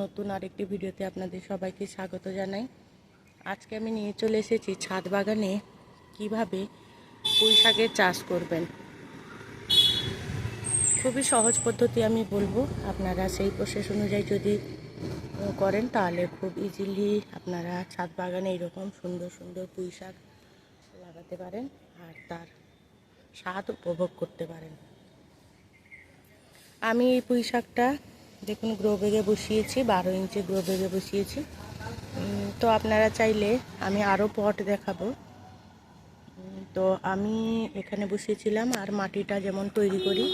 নতুন আরেকটি ভিডিওতে আপনাদের সবাইকে স্বাগত জানাই। আজকে আমি নিয়ে চলে এসেছি ছাদ বাগানে কীভাবে পুঁই শাকের চাষ করবেন। খুবই সহজ পদ্ধতি আমি বলব, আপনারা সেই প্রসেস অনুযায়ী যদি করেন তাহলে খুব ইজিলি আপনারা ছাদ বাগানে এরকম সুন্দর সুন্দর পুঁই শাক লাগাতে পারেন আর তার স্বাদ উপভোগ করতে পারেন। আমি এই পুঁই শাকটা দেখুন গ্রো বেগে বসিয়েছি, বারো ইঞ্চি গ্রো বেগে বসিয়েছি। তো আপনারা চাইলে আমি আরও পট দেখাবো। তো আমি এখানে বসিয়েছিলাম আর মাটিটা যেমন তৈরি করি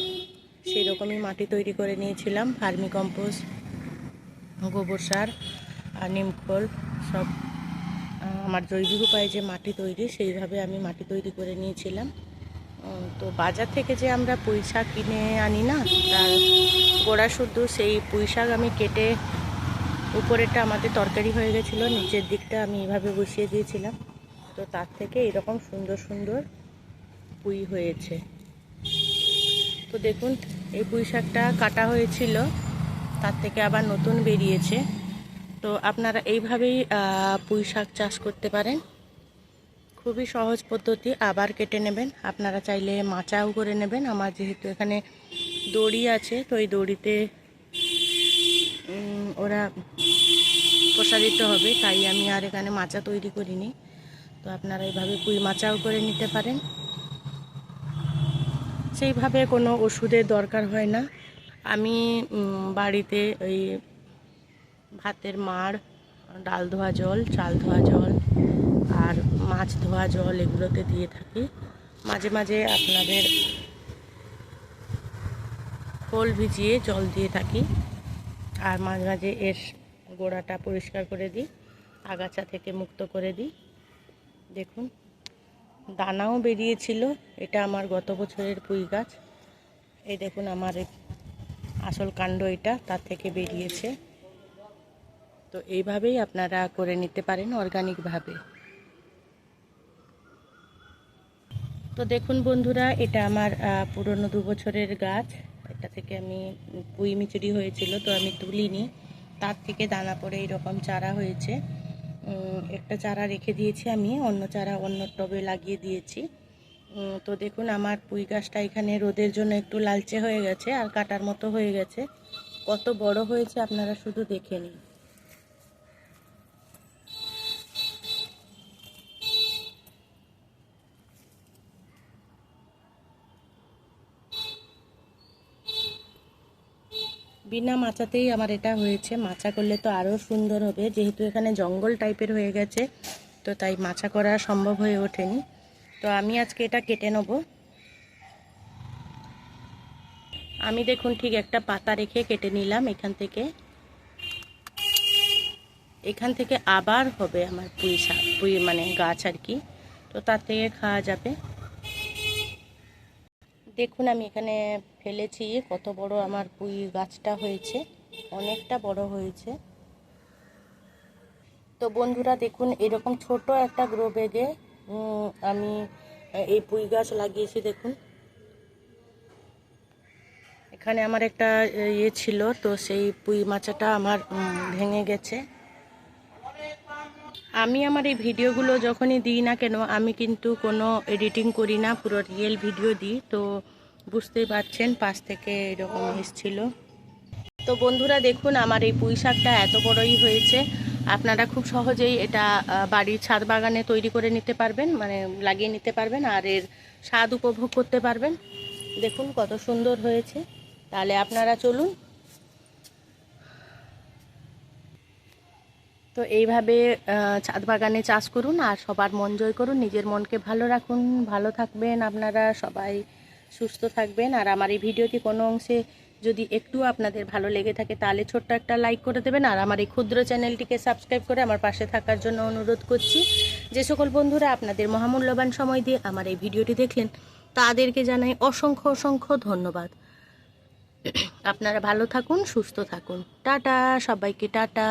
সেই রকমই মাটি তৈরি করে নিয়েছিলাম। ভার্মি কম্পোস্ট, গোবর সার আর নিমখোল সব আমার জৈবিক উপায়ে যে মাটি তৈরি, সেইভাবে আমি মাটি তৈরি করে নিয়েছিলাম। তো বাজার থেকে যে আমরা পুঁই শাক কিনে আনি না, তার গোড়া শুদ্ধ সেই পুঁই শাক আমি কেটে উপরেরটা আমাদের তরকারি হয়ে গেছিল, নিচের দিকটা আমি এভাবে বসিয়ে দিয়েছিলাম। তো তার থেকে এরকম সুন্দর সুন্দর পুঁই হয়েছে। তো দেখুন, এই পুঁই শাকটা কাটা হয়েছিল, তার থেকে আবার নতুন বেরিয়েছে। তো আপনারা এইভাবেই পুঁই শাক চাষ করতে পারেন। খুবই সহজ পদ্ধতি, আবার কেটে নেবেন। আপনারা চাইলে মাচাও করে নেবেন। আমার যেহেতু এখানে দড়ি আছে, তো এই দড়িতে ওরা প্রসারিত হবে, তাই আমি আর এখানে মাচা তৈরি করিনি। তো আপনারা এইভাবে পুঁই মাচাও করে নিতে পারেন। সেইভাবে কোনো ওষুধের দরকার হয় না। আমি বাড়িতে ওই ভাতের মাড় ডাল ধোয়া জল, চাল ধোয়া জল আর মাছ ধোয়া জল এগুলোতে দিয়ে থাকি। মাঝে মাঝে আপনাদের খোল ভিজিয়ে জল দিয়ে থাকি আর মাঝে মাঝে এর গোড়াটা পরিষ্কার করে দিই, আগাছা থেকে মুক্ত করে দিই। দেখুন, দানাও বেরিয়েছিল। এটা আমার গত বছরের পুঁই গাছ। এই দেখুন, আমার আসল কাণ্ড এটা, তার থেকে বেরিয়েছে। তো এইভাবেই আপনারা করে নিতে পারেন অর্গানিকভাবে তো দেখুন বন্ধুরা, এটা আমার পুরনো দু বছরের গাছ। এটা থেকে আমি পুঁই মিচুরি হয়েছিল, তো আমি তুলিনি। তার থেকে দানা পড়ে এরকম চারা হয়েছে। একটা চারা রেখে দিয়েছি আমি, অন্য চারা অন্য টবে লাগিয়ে দিয়েছি। তো দেখুন আমার পুঁই গাছটা এখানে রোদের জন্য একটু লালচে হয়ে গেছে, আর কাটার মতো হয়ে গেছে। কত বড় হয়েছে আপনারা শুধু দেখে নিন। বিনা মাচাতেই আমার এটা হয়েছে। মাচা করলে তো আরও সুন্দর হবে। যেহেতু এখানে জঙ্গল টাইপের হয়ে গেছে, তো তাই মাচা করা সম্ভব হয়ে ওঠেনি। তো আমি আজকে এটা কেটে নেব। আমি দেখুন ঠিক একটা পাতা রেখে কেটে নিলাম এখান থেকে। এখান থেকে আবার হবে আমার পুঁই শাক, পুঁই মানে গাছ আর কি। তো তার থেকে খাওয়া যাবে। দেখুন, আমি এখানে ফেলেছি কত বড় আমার পুঁই গাছটা হয়েছে, অনেকটা বড় হয়েছে। তো বন্ধুরা দেখুন, এরকম ছোট একটা গ্রো ব্যাগে আমি এই পুঁই গাছ লাগিয়েছি, দেখুন। এখানে আমার একটা ইয়ে ছিল, তো সেই পুঁই মাচাটা আমার ভেঙে গেছে। আমি আমার এই ভিডিওগুলো যখনই দিই না কেন, আমি কিন্তু কোনো এডিটিং করি না, পুরো রিয়েল ভিডিও দিই। তো বুঝতেই পারছেন, পাশ থেকে এরকম এসছিল। তো বন্ধুরা দেখুন, আমার এই পুঁই শাকটা এত বড়ই হয়েছে। আপনারা খুব সহজেই এটা বাড়ির ছাদ বাগানে তৈরি করে নিতে পারবেন মানে লাগিয়ে নিতে পারবেন, আর এর স্বাদ উপভোগ করতে পারবেন। দেখুন কত সুন্দর হয়েছে। তাহলে আপনারা চলুন তো এইভাবে ছাদ বাগানে চাষ করুন আর সবার মন জয় করুন, নিজের মনকে ভালো রাখুন, ভালো থাকবেন আপনারা সবাই, সুস্থ থাকবেন। আর আমার এই ভিডিওটি কোনো অংশে যদি একটু আপনাদের ভালো লেগে থাকে তাহলে ছোট্ট একটা লাইক করে দেবেন। আর আমার এই ক্ষুদ্র চ্যানেলটিকে সাবস্ক্রাইব করে আমার পাশে থাকার জন্য অনুরোধ করছি। যে সকল বন্ধুরা আপনাদের মহামূল্যবান সময় দিয়ে আমার এই ভিডিওটি দেখলেন, তাদেরকে জানাই অসংখ্য অসংখ্য ধন্যবাদ। আপনারা ভালো থাকুন, সুস্থ থাকুন। টাটা, সবাইকে টাটা।